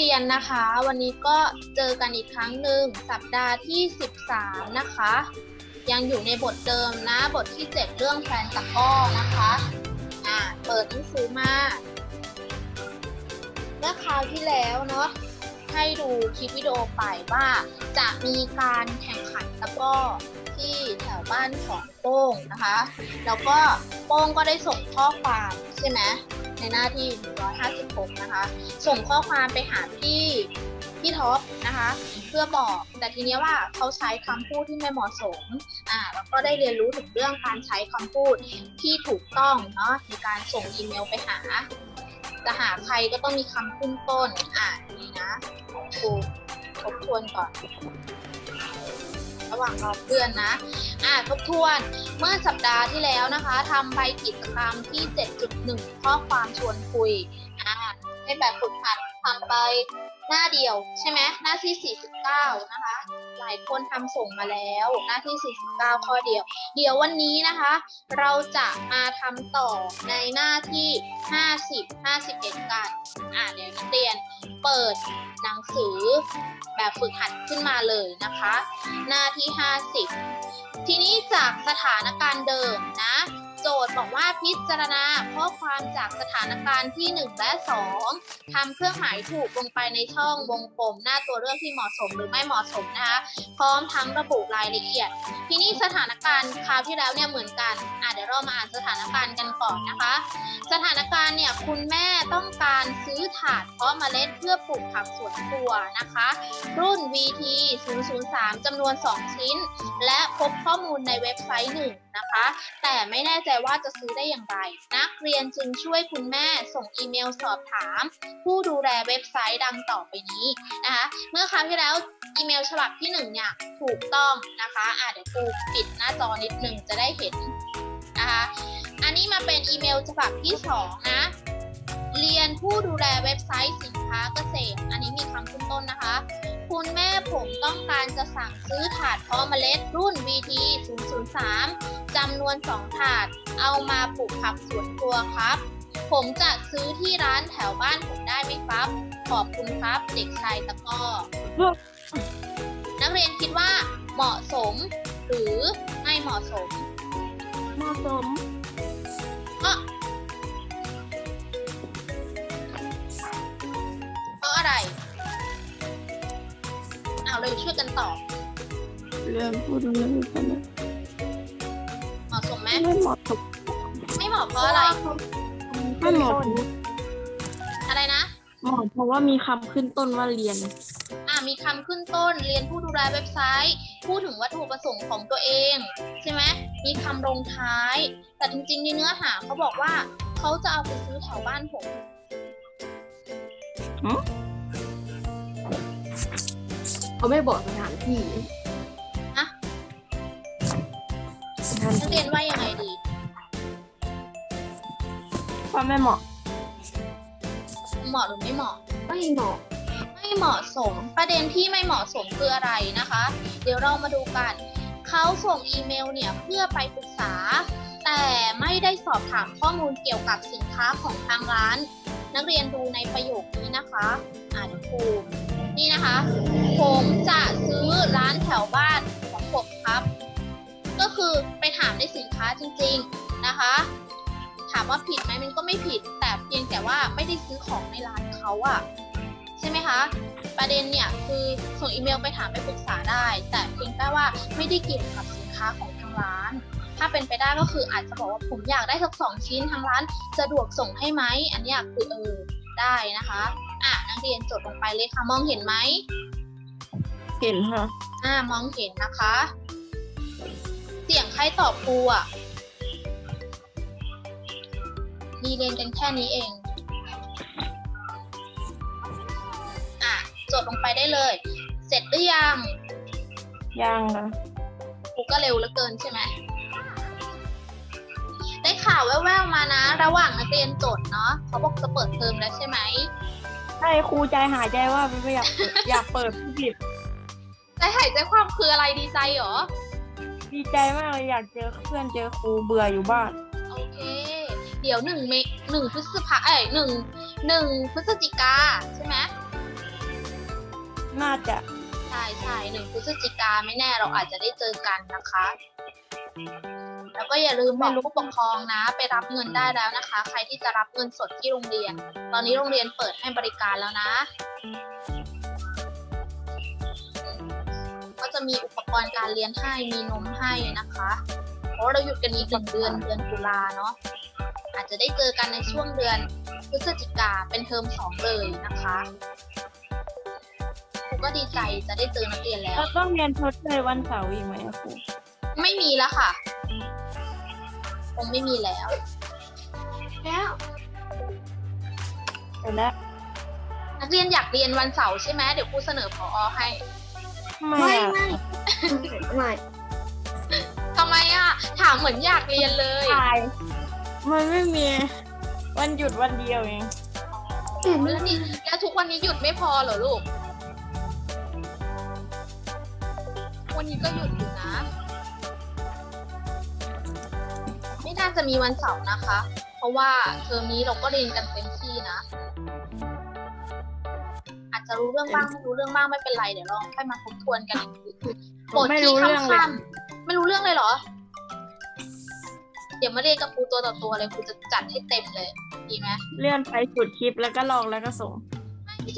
ดีนักเรียนนะคะ วันนี้ก็เจอกันอีกครั้งหนึ่งสัปดาห์ที่ 13 นะคะ ยังอยู่ในบทเดิมนะ บทที่ 7 เรื่องแฟนตะก้อนะคะอ่าเปิดหนังสือมาเมื่อคราวที่แล้วเนาะให้ดูคลิปวิดีโอไปว่า จะมีการแข่งขันตะก้อที่แถวบ้านของโป้งนะคะ แล้วก็โป้งก็ได้ส่งข้อความใช่ไหม ในหน้าที่ 156 นะคะ ส่งข้อความไปหาพี่พี่ท็อปนะคะ เพื่อบอกแต่ทีนี้ว่าเขาใช้คำพูดที่ไม่เหมาะสมอ่าแล้วก็ได้เรียนรู้ถึงเรื่องการใช้คำพูดที่ถูกต้องเนาะในการส่งอีเมลไปหาจะหาใครก็ต้องมีคำขึ้นต้นอ่านี่นะครูทบทวนก่อน หว่างรอเพื่อนนะ อ่าทบทวนเมื่อสัปดาห์ที่แล้วนะคะทำใบกิจกรรมที่ 7.1 ข้อความชวนคุยอ่าให้แบบฝึกหัด ทำไปหน้าเดียวใช่ไหมหน้าที่ 49 นะคะ หลายคนทำส่งมาแล้วหน้าที่ 49 ข้อเดียว เดี๋ยววันนี้นะคะ เราจะมาทำต่อในหน้าที่ 50 51 กันอ่าเดี๋ยวนักเรียนเปิดหนังสือแบบฝึกหัดขึ้นมาเลยนะคะ หน้าที่ 50 ทีนี้จากสถานการณ์เดิมนะ โจทย์บอกว่าพิจารณาข้อความจากสถานการณ์ที่ 1 และ 2ทำเครื่องหมายถูกลงไปในช่องวงกลม หน้าตัวเลือกที่เหมาะสมหรือไม่เหมาะสมนะคะพร้อมทั้งระบุรายละเอียด ทีนี้สถานการณ์คราวที่แล้วเนี่ยเหมือนกันอะเดี๋ยวเรามาอ่านสถานการณ์กันก่อนนะคะ สถานการณ์เนี่ยคุณแม่ต้องการซื้อถาดเพาะเมล็ดเพื่อปลูกผักสวนครัวนะคะ รุ่น VT 003จำนวน 2 ชิ้น และพบข้อมูลในเว็บไซต์หนะคะ แต่ไม่แน่ใจว่าจะซื้อได้อย่างไร นักเรียนจึงช่วยคุณแม่ส่งอีเมลสอบถาม ผู้ดูแลเว็บไซต์ดังต่อไปนี้นะคะ เมื่อครั้งที่แล้วอีเมลฉบับที่หนึ่งเนี่ยถูกต้องนะคะอะเดี๋ยวครูปิดหน้าจอนิดหนึ่งจะได้เห็นนะคะ อันนี้มาเป็นอีเมลฉบับที่สองนะเรียนผู้ดูแลเว็บไซต์สินค้าเกษตร อันนี้มีคำขึ้นต้นนะคะ คุณแม่ผมต้องการจะสั่งซื้อถาดเพาะเมล็ดรุ่น VT 003จำนวน 2 ถาด เอามาปลูกผักสวนครัวครับ ผมจะซื้อที่ร้านแถวบ้านผมได้ไหมครับ ขอบคุณครับเด็กชายตะกร้อ นักเรียนคิดว่าเหมาะสม หรือไม่เหมาะสม เหมาะสมเเอาเลยช่วยกันตอบเรื่องพูดเรื่องกันนะเหมาะสมไหมไม่เหมาะสมไม่เหมาะเพราะอะไร ไม่เหมาะอะไรนะ เหมาะเพราะว่ามีคำขึ้นต้นว่าเรียน อ่ามีคำขึ้นต้นเรียนผู้ดูแลเว็บไซต์ พูดถึงวัตถุประสงค์ของตัวเอง ใช่ไหมมีคำลงท้าย แต่จริงๆในเนื้อหาเขาบอกว่าเขาจะเอาไปซื้อแถวบ้านผม เขาไม่บอกสถานที่นักเรียนว่ายังไงดี ว่าไม่เหมาะ เหมาะหรือไม่เหมาะ ไม่เหมาะไม่เหมาะสม ประเด็นที่ไม่เหมาะสมคืออะไรนะคะ เดี๋ยวเรามาดูกัน เขาส่งอีเมลเนี่ยเพื่อไปปรึกษา แต่ไม่ได้สอบถามข้อมูลเกี่ยวกับสินค้าของทางร้าน นักเรียนดูในประโยคนี้นะคะ อ่านครู นี่นะคะ ผมจะซื้อร้านแถวบ้านของผมครับ ก็คือไปถามในสินค้าจริง ๆนะคะ ถามว่าผิดไหมมันก็ไม่ผิด แต่เพียงแต่ว่าไม่ได้ซื้อของในร้านเขาอะใช่ไหมคะ ประเด็นเนี่ยคือส่งอีเมลไปถามไปปรึกษาได้ แต่เพียงแต่ว่าไม่ได้เกี่ยวกับสินค้าของทางร้าน ถ้าเป็นไปได้ก็คืออาจจะบอกว่าผมอยากได้สักสองชิ้นทางร้าน สะดวกส่งให้ไหมอันนี้คือเออได้นะคะ อะนักเรียนจดลงไปเลยค่ะ มองเห็นไหม เห็นค่ะ อ่ามองเห็นนะคะ เสียงใครตอบครูอะมีเรียนกันแค่นี้เอง อะจดลงไปได้เลย เสร็จหรือยัง ยังนะครูก็เร็วเหลือเกินใช่ไหมได้ข่าวแว่วๆมานะ ระหว่างนักเรียนจดเนาะเขาบอกจะเปิดเทอมแล้วใช่ไหม ใช่ครูใจหายใจว่าไม่อยากเปิดอยากเปิดผู้ผิดใจหายใจความคืออะไรดีใจเหรอ ดีใจมากเลยอยากเจอเพื่อนเจอครูเบื่ออยู่บ้าน โอเค เดี๋ยวหนึ่งเมหนึ่งพฤษภาเอ้ยหนึ่งหนึ่งพฤศจิกาใช่ไหมน่าจะใช่ใช่หนึ่งพฤศจิกาไม่แน่เราอาจจะได้เจอกันนะคะ แล้วก็อย่าลืมบอกผู้ปกครองนะ ไปรับเงินได้แล้วนะคะ ใครที่จะรับเงินสดที่โรงเรียน ตอนนี้โรงเรียนเปิดให้บริการแล้วนะ ก็จะมีอุปกรณ์การเรียนให้มีนมให้นะคะเพราะว่าเราหยุดกันอีกหนึ่งเดือนเดือนตุลาเนาะอาจจะได้เจอกันในช่วงเดือนพฤศจิกาเป็นเทอมสองเลยนะคะครูก็ดีใจจะได้เจอนักเรียนแล้ว เราต้องเรียนทดเลยวันเสาร์อีกไหมอะครู ไม่มีแล้วค่ะค งไม่มีแล้ว แล้วเดี๋ยวแล้วนักเรียนอยากเรียนวันเสาร์ใช่ไหมเดี๋ยวครูเสนอพอให้ไม่ไม่อะไม่ไม่ทำไมอะ ถามเหมือนอยากเรียนเลย ตายมันไม่มี วันหยุดวันเดียวเองแต่ไม่แล้วนี่แล้วทุกวันนี้หยุดไม่พอเหรอลูก วันนี้ก็หยุดอยู่นะ น่าจะมีวันเสาร์นะคะ เพราะว่าเทอมนี้เราก็เรียนกันเต็มที่นะ อาจจะรู้เรื่องบ้างไม่รู้เรื่องบ้างไม่เป็นไรเดี๋ยวเราค่อยมาทบทวนกันอีกทีคือบทไม่ที่รู้เรื่องเลยค่ำๆไม่รู้เรื่องเลยเหรอ เดี๋ยวมาเรียนกับครูตัวต่อตัวเลยครูจะจัดให้เต็มเลยดีไหมเลื่อนไปสุดคลิปแล้วก็ลองแล้วก็ส่ง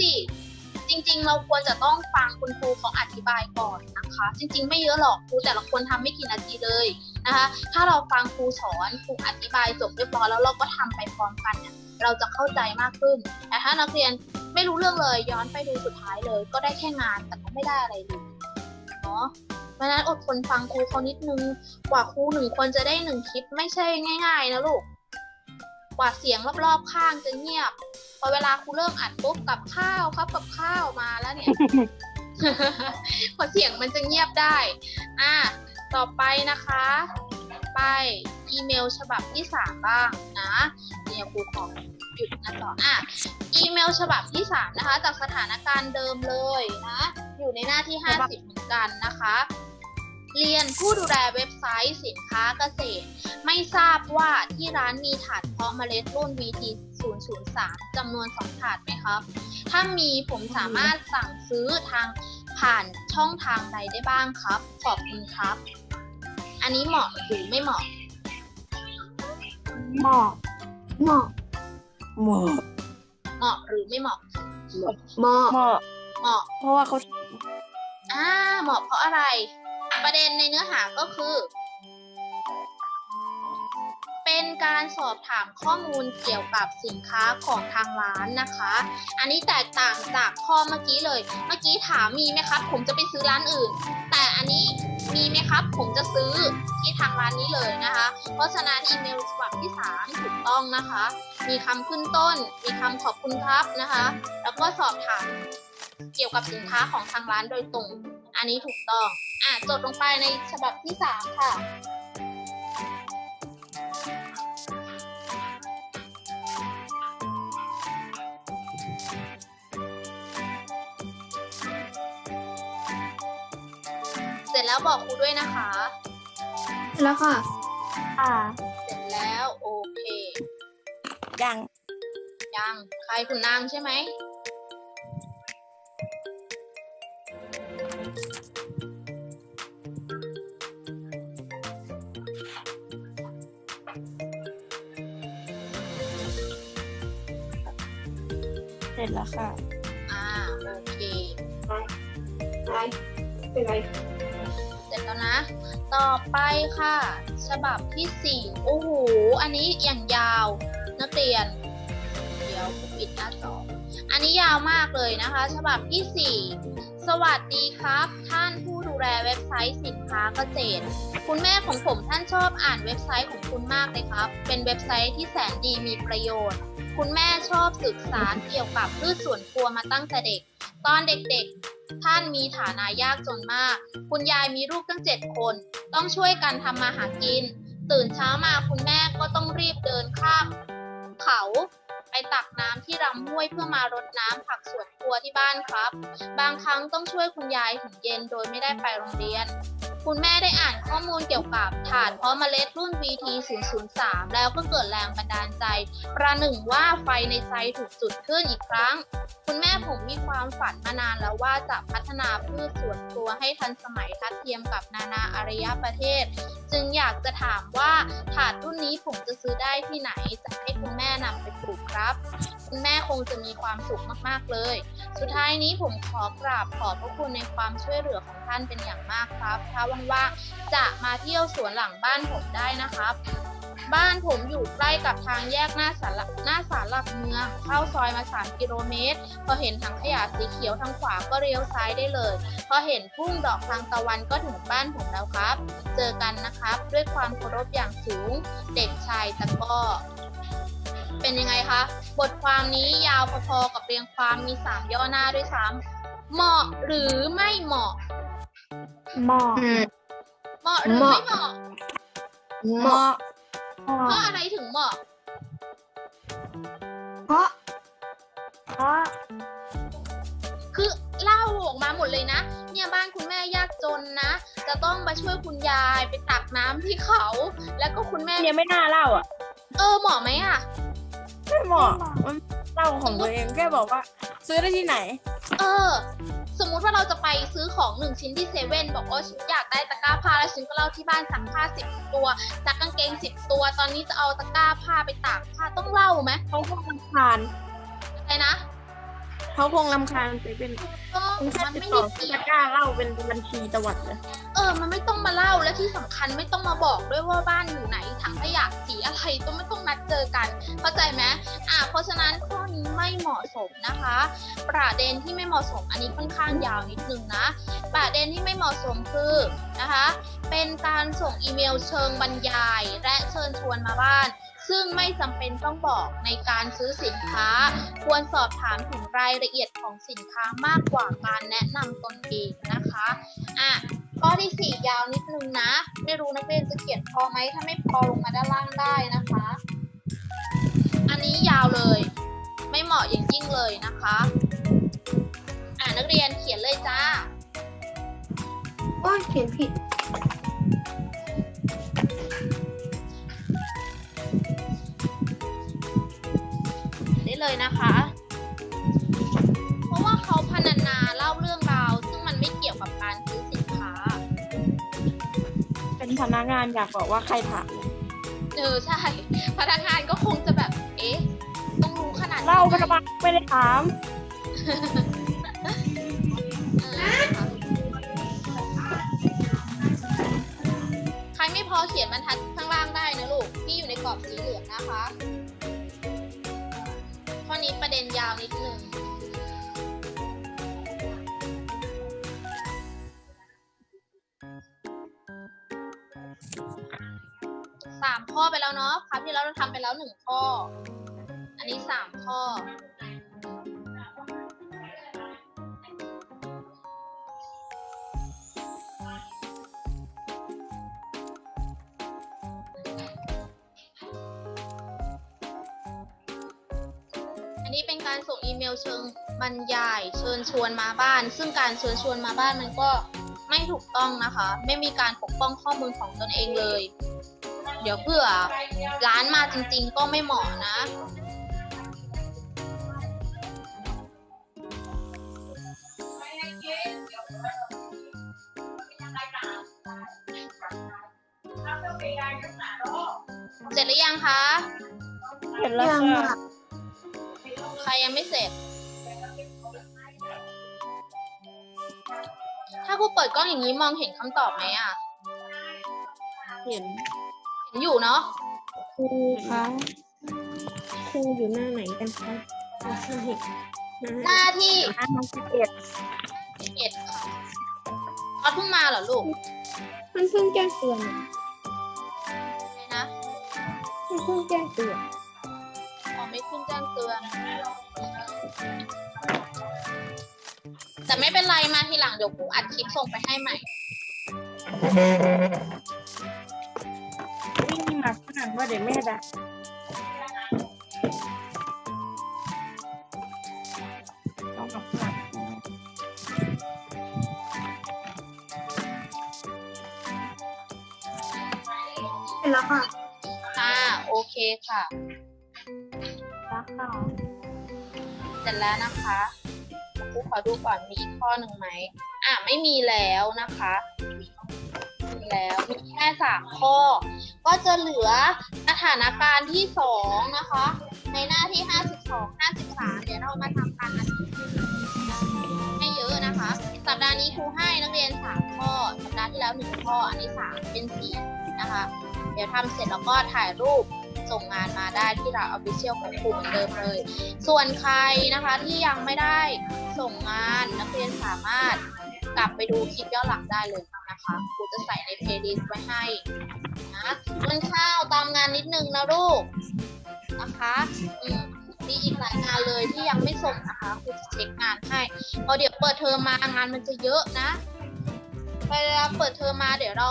สิจริง ๆ เราควรจะต้องฟังคุณครูเขาอธิบายก่อนนะคะ จริง ๆ ไม่เยอะหรอกครูแต่ละคนทำไม่กี่นาทีเลย นะคะถ้าเราฟังครูสอนครูอธิบายจบเรียบร้อยแล้วเราก็ทำไปพร้อมกันเนี่ยเราจะเข้าใจมากขึ้น แต่ถ้านักเรียนไม่รู้เรื่องเลยย้อนไปดูสุดท้ายเลย ก็ได้แค่งานแต่ก็ไม่ได้อะไรเลยเนาะเพราะนั้นอดทนฟังครูเขานิดนึงกว่าครูหนึ่งคนจะได้หนึ่งคลิปไม่ใช่ง่าย ๆ นะลูกกว่าเสียงรอบๆข้างจะเงียบ พอเวลาครูเริ่มอัดปุ๊บกับข้าวครับกับข้าวมาแล้วเนี่ยพอเสียงมันจะเงียบได้ อะ ต่อไปนะคะ ไปอีเมลฉบับที่สามบ้างนะเดี๋ยวครูขอหยุดหนะต่ออะอีเมลฉบับที่สามนะคะ จากสถานการณ์เดิมเลยนะ อยู่ในหน้าที่ 50 เหมือนกันนะคะ เรียนผู้ดูแลเว็บไซต์สินค้าเกษตร ไม่ทราบว่าที่ร้านมีถาดเพาะเมล็ดรุ่น VT 003จำนวน 2 ถาดไหมครับ ถ้ามีผมสามารถสั่งซื้อทางผ่านช่องทางใดได้บ้างครับ ขอบคุณครับ อันนี้เหมาะหรือไม่เหมาะหมอกเหมาะหมอกเหมาะหรือไม่เหมาะ เหมาะหมอกเหมาะ เพราะว่าเขาอ่าเหมาะเพราะอะไร ประเด็นในเนื้อหาก็คือ เป็นการสอบถามข้อมูลเกี่ยวกับสินค้าของทางร้านนะคะ อันนี้แตกต่างจากข้อเมื่อกี้เลย เมื่อกี้ถามมีไหมครับ ผมจะไปซื้อร้านอื่น แต่อันนี้ มีไหมครับ ผมจะซื้อที่ทางร้านนี้เลยนะคะ เพราะฉะนั้นอีเมลฉบับที่ 3 ถูกต้องนะคะ มีคำขึ้นต้น มีคำขอบคุณครับนะคะ แล้วก็สอบถามเกี่ยวกับสินค้าของทางร้านโดยตรง อันนี้ถูกต้อง อะจดลงไปในฉบับที่ 3 ค่ะ ร็จแล้วบอกครูด้วยนะคะ แล้วค่ะ อ่าเสร็จแล้วโอเค ยังยังใครคุณนางใช่ไหมเสร็จแล้วค่ะ อ่าโอเคอะไรเป็นไรเส ร็จแล้วนะ ต่อไปค่ะ ฉบับที่สี่โอ้โห อันนี้อย่างยาวนักเรียน เดี๋ยวผมปิดหน้าจออันนี้ยาวมากเลยนะคะ ฉบับที่สี่สวัสดีครับ ท่านผู้ดูแลเว็บไซต์สินค้าเกษตร คุณแม่ของผมท่านชอบอ่านเว็บไซต์ของคุณมากเลยครับ เป็นเว็บไซต์ที่แสนดีมีประโยชน์ คุณแม่ชอบศึกษาเกี่ยวกับพืชสวนครัวมาตั้งแต่เด็ก ตอนเด็กๆ ท่านมีฐานะยากจนมาก คุณยายมีลูกตั้งเจ็ดคน ต้องช่วยกันทำมาหากิน ตื่นเช้ามาคุณแม่ก็ต้องรีบเดินข้ามเขา ไปตักน้ำที่ลำห้วยเพื่อมารดน้ำผักสวนครัวที่บ้านครับ บางครั้งต้องช่วยคุณยายถึงเย็นโดยไม่ได้ไปโรงเรียน คุณแม่ได้อ่านข้อมูลเกี่ยวกับถ่านเพาะเมล็ดรุ่น VT 003แล้วก็เกิดแรงบันดาลใจ ประหนึ่งว่าไฟในใจถูกจุดขึ้นอีกครั้ง คุณแม่ผมมีความฝันมานานแล้วว่าจะพัฒนาพืชสวนครัวให้ทันสมัยทัดเทียมกับนานาอารยประเทศ จึงอยากจะถามว่าถาดรุ่นนี้ผมจะซื้อได้ที่ไหนจะให้คุณแม่นำไปปลูกครับ คุณแม่คงจะมีความสุขมากๆเลย สุดท้ายนี้ผมขอกราบขอบพระคุณในความช่วยเหลือของท่านเป็นอย่างมากครับ ถ้าว่างๆจะมาเที่ยวสวนหลังบ้านผมได้นะครับ บ้านผมอยู่ใกล้กับทางแยกหน้าศาลหน้าศาลหลักเมืองเข้าซอยมา3กิโลเมตร พอเห็นถังขยะสีเขียวทางขวาก็เลี้ยวซ้ายได้เลย พอเห็นทุ่งดอกทางตะวันก็ถึงบ้านผมแล้วครับ เจอกันนะครับ ด้วยความเคารพอย่างสูง เด็กชายตะกร้อเป็นยังไงคะ บทความนี้ยาวพอๆกับเรียงความมี 3 ย่อหน้าด้วยซ้ำเหมาะหรือไม่เหมาะหม้ออืมเหมาะหรือเหมาะไม่เหมาะ เหมาะหม้อ เพราะอะไรถึงเหมาะเพราะเพราะคือเล่าออกมาหมดเลยนะ เนี่ยบ้านคุณแม่ยากจนนะ จะต้องมาช่วยคุณยายไปตักน้ำที่เขา แล้วก็คุณแม่เนี่ยไม่น่าเล่าอะเออเหมาะไหมอะไม่เหมาะมันเล่าของตัวเองแค่บอกว่า ซื้อได้ที่ไหน เออส มมุติว่าเราจะไปซื้อของหนึ่งชิ้นที่เซเว่นบอกว่าฉันอยากได้ตะกร้าผ้าแล้วฉันก็เล่าที่บ้านสั่งผ้าสิบตัวซักกางเกงสิบตัว ตอนนี้จะเอาตะกร้าผ้าไปตากผ้าต้องเล่าไหมเขาคงรำคาญอะไรนะ เขาคงรำคาญไปเป็นก็คุณแค่มันติดไม่ต่ได้อเกี่จะยวกล้าเล่าเป็นบัญชีตวัดเลยเออ มันไม่ต้องมาเล่าและที่สำคัญไม่ต้องมาบอกด้วยว่าบ้านอยู่ไหนถังขยะสีอะไรต้องไม่ต้องนัดเจอกัน เข้าใจไหมอะเพราะฉะนั้นข้อนี้ไม่เหมาะสมนะคะ ประเด็นที่ไม่เหมาะสมอันนี้ค่อนข้างยาวนิดนึงนะ ประเด็นที่ไม่เหมาะสมคือนะคะ เป็นการส่งอีเมลเชิงบรรยาย และเชิญชวนมาบ้าน ซึ่งไม่จำเป็นต้องบอกในการซื้อสินค้า ควรสอบถามถึงรายละเอียดของสินค้ามากกว่าการแนะนำตนเองนะคะอะข้อที่สี่ยาวนิดนึงนะ ไม่รู้นักเรียนจะเขียนพอไหมถ้าไม่พอลงมาด้านล่างได้นะคะ อันนี้ยาวเลย ไม่เหมาะอย่างยิ่งเลยนะคะอ่านักเรียนเขียนเลยจ้า โอ้ยเขียนผิด นะคะ เพราะว่าเขาพรรณนาเล่าเรื่องราว ซึ่งมันไม่เกี่ยวกับการซื้อสินค้า เป็นพนักงานอยากบอกว่าใครถามเออใช่ พนักงานก็คงจะแบบ เอ๊ะ ต้องรู้ขนาดนี้เล่าไหมไปทำไมไม่ได้ถาม เออนะคะใครไม่พอเขียนบรรทัดข้างล่างได้นะลูก นี้ประเด็นยาวนิดนึงสามข้อไปแล้วเนาะคราวที่แล้วเราทำไปแล้วหนึ่งข้อ อันนี้สามข้อ อันนี้เป็นการส่งอีเมลเชิงบรรยาย เชิญชวนมาบ้าน ซึ่งการเชิญชวนมาบ้านมันก็ไม่ถูกต้องนะคะ ไม่มีการปกป้องข้อมูลของตนเองเลย เดี๋ยวเผื่อร้านมาจริง ๆ ก็ไม่เหมาะนะเสร็จหรือยังคะเห็นแล้วยังค่ะอะใค รยังไม่เสร็จ ถ้าครูเปิดกล้องอย่างนี้มองเห็นคำตอบไหมอะ เห็นเห็นอยู่เนาะ ครูคะครูอยู่หน้าไหนกันคะเราเห็นหหน้าน้าที่อ่านสิบเอ็ด11ค่ะออดเพิ่งมาเหรอลูกมันเพิ่งแจ้งเตือนอะไรนะ มันเพิ่งแจ้งเตือนอ๋อไม่ ขึ้นแจ้งเตือน แต่ไม่เป็นไรมาทีหลังเดี๋ยวครูอัดคลิปส่งไปให้ใหม่ วิ่งมาขนาดว่าเดี๋ยวแม่ด่าต้องกับข้าวแล้วค่ะ อ่า โอเคค่ะ เสร็จแล้วนะคะครูขอดูก่อนมีอีกข้อหนึ่งไหม อ่าไม่มีแล้วนะคะไม่มีแล้วมีแค่สามข้อ ก็จะเหลือสถานการณ์ที่สองนะคะ ในหน้าที่ห้าสิบสองห้าสิบสามเดี๋ยวเรามาทำการอันให้เยอะนะคะ สัปดาห์นี้ครูให้นักเรียนสามข้อ สัปดาห์ที่แล้วหนึ่งข้อ อันนี้สามเป็นสี่นะคะ เดี๋ยวทำเสร็จแล้วก็ถ่ายรูป ส่งงานมาได้ที่เราเอาไปเชียวของครูเหมือนเดิมเลย ส่วนใครนะคะที่ยังไม่ได้ส่งงานนักเรียนสามารถกลับไปดูคลิปย้อนหลังได้เลยนะคะครูจะใส่ในเพลย์ลิสต์ไว้ให้นะต้นข้าวตามงานนิดนึงนะลูกนะคะอืมมีอีกหลายงานเลยที่ยังไม่ส่งนะคะครูจะเช็คงานให้เพราเดี๋ยวเปิดเทอมมางานมันจะเยอะนะเวลาเปิดเทอมมาเดี๋ยวเรา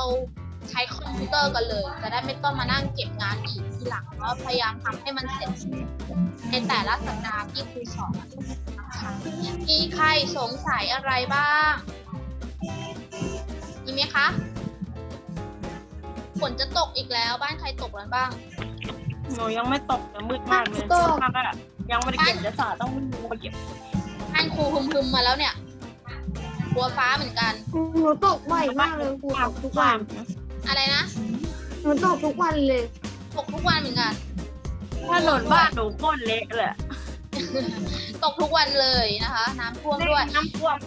ใช้คอมพิวเตอร์กันเลย จะได้ไม่ต้องมานั่งเก็บงานอีกทีหลังแล้วพยายามทำให้มันเสร็จ ในแต่ละสัปดาห์ที่ครูสอนนะคะมีใครสงสัยอะไรบ้างมีไหมคะฝนจะตกอีกแล้วบ้านใครตกแล้วบ้างหนูยังไม่ตกแต่มืดมากเลยตกมากอะยังไม่ได้เก็บจะสาต้องวิ่งไปเก็บท่านครูฮึมๆมาแล้วเนี่ยกลัวฟ้าเหมือนกัน หนูตกบ่อยมากเลยครูตกทุกวัน อะไรนะหนูตกทุกวันเลยตกทุกวันเหมือนกันถ้าหล่นบ้านหนูโคตรเละเลยตกทุกวันเลยนะคะ น้ำท่วมด้วย น้ำท่วม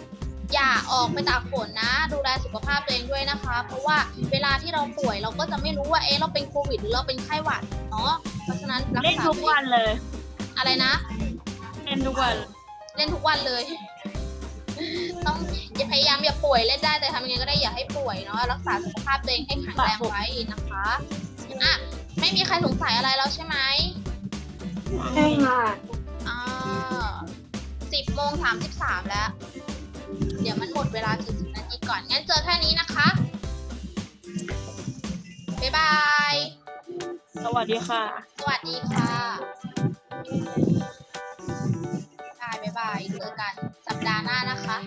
อย่าออกไปตากฝนนะ ดูแลสุขภาพตัวเองด้วยนะคะ เพราะว่าเวลาที่เราป่วยเราก็จะไม่รู้ว่าเอ๊ะเราเป็นโควิดหรือเราเป็นไข้หวัดเนาะเพราะฉะนั้นรักเล่นษาทุกตัวเอวันงเลย อะไรนะ เล่นทุกวัน เล่นทุกวันเลย ต้องอย่าพยายามอย่าป่วยเล่นได้แต่ทำยังไงก็ได้อย่าให้ป่วยเนาะรักษาสุขภาพตัวเองให้แข็งแรงไว้นะคะอะไม่มีใครสงสัยอะไรแล้วใช่ไหมใช่ค่ะอ่าสิบโมงสามสิบสามแล้ว เดี๋ยวมันหมดเวลาสี่สิบนาทีก่อน งั้นเจอแค่นี้นะคะ บ๊ายบาย สวัสดีค่ะ สวัสดีค่ะ บ๊ายบายเจอกันสัปดาห์หน้านะคะ